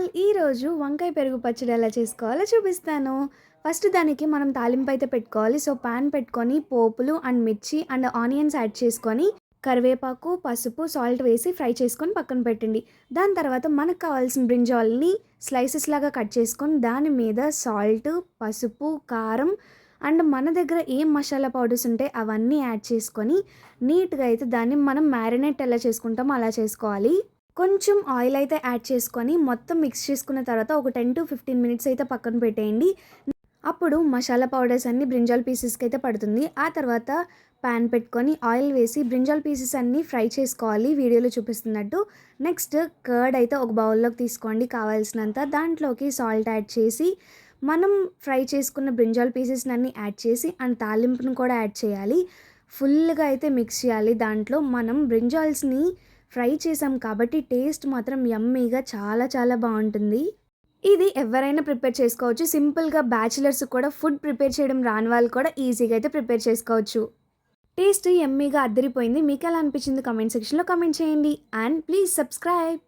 All ఈరోజు వంకాయ పెరుగు పచ్చడి ఎలా చేసుకోవాలో చూపిస్తాను. ఫస్ట్ దానికి మనం తాలింపు అయితే పెట్టుకోవాలి. సో పాన్ పెట్టుకొని పోపులు అండ్ మిర్చి అండ్ ఆనియన్స్ యాడ్ చేసుకొని కరివేపాకు పసుపు సాల్ట్ వేసి ఫ్రై చేసుకొని పక్కన పెట్టండి. దాని తర్వాత మనకు కావాల్సిన బ్రింజాల్ని స్లైసెస్ లాగా కట్ చేసుకొని దాని మీద సాల్ట్ పసుపు కారం అండ్ మన దగ్గర ఏం మసాలా పౌడర్స్ ఉంటే అవన్నీ యాడ్ చేసుకొని నీట్గా అయితే దాన్ని మనం మ్యారినేట్ ఎలా చేసుకుంటామో అలా చేసుకోవాలి. కొంచెం ఆయిల్ అయితే యాడ్ చేసుకొని మొత్తం మిక్స్ చేసుకున్న తర్వాత ఒక టెన్ టు ఫిఫ్టీన్ మినిట్స్ అయితే పక్కన పెట్టేయండి. అప్పుడు మసాలా పౌడర్స్ అన్ని బ్రింజాల్ పీసెస్కి అయితే పడుతుంది. ఆ తర్వాత ప్యాన్ పెట్టుకొని ఆయిల్ వేసి బ్రింజాల్ పీసెస్ అన్నీ ఫ్రై చేసుకోవాలి. వీడియోలో చూపిస్తున్నట్టు. నెక్స్ట్ కర్డ్ అయితే ఒక బౌల్లోకి తీసుకోండి. కావాల్సినంత దాంట్లోకి సాల్ట్ యాడ్ చేసి మనం ఫ్రై చేసుకున్న బ్రింజాల్ పీసెస్ని అన్నీ యాడ్ చేసి అండ్ తాలింపును కూడా యాడ్ చేయాలి. ఫుల్గా అయితే మిక్స్ చేయాలి. దాంట్లో మనం బ్రింజాల్స్ని ఫ్రై చేసాం కాబట్టి టేస్ట్ మాత్రం యమ్మీగా చాలా చాలా బాగుంటుంది. ఇది ఎవరైనా ప్రిపేర్ చేసుకోవచ్చు. సింపుల్గా బ్యాచిలర్స్ కూడా ఫుడ్ ప్రిపేర్ చేయడం రాని వాళ్ళు కూడా ఈజీగా అయితే ప్రిపేర్ చేసుకోవచ్చు. టేస్ట్ ఎమ్మీగా అద్దరిపోయింది. మీకు ఎలా అనిపించింది కమెంట్ సెక్షన్లో కమెంట్ చేయండి. And please subscribe.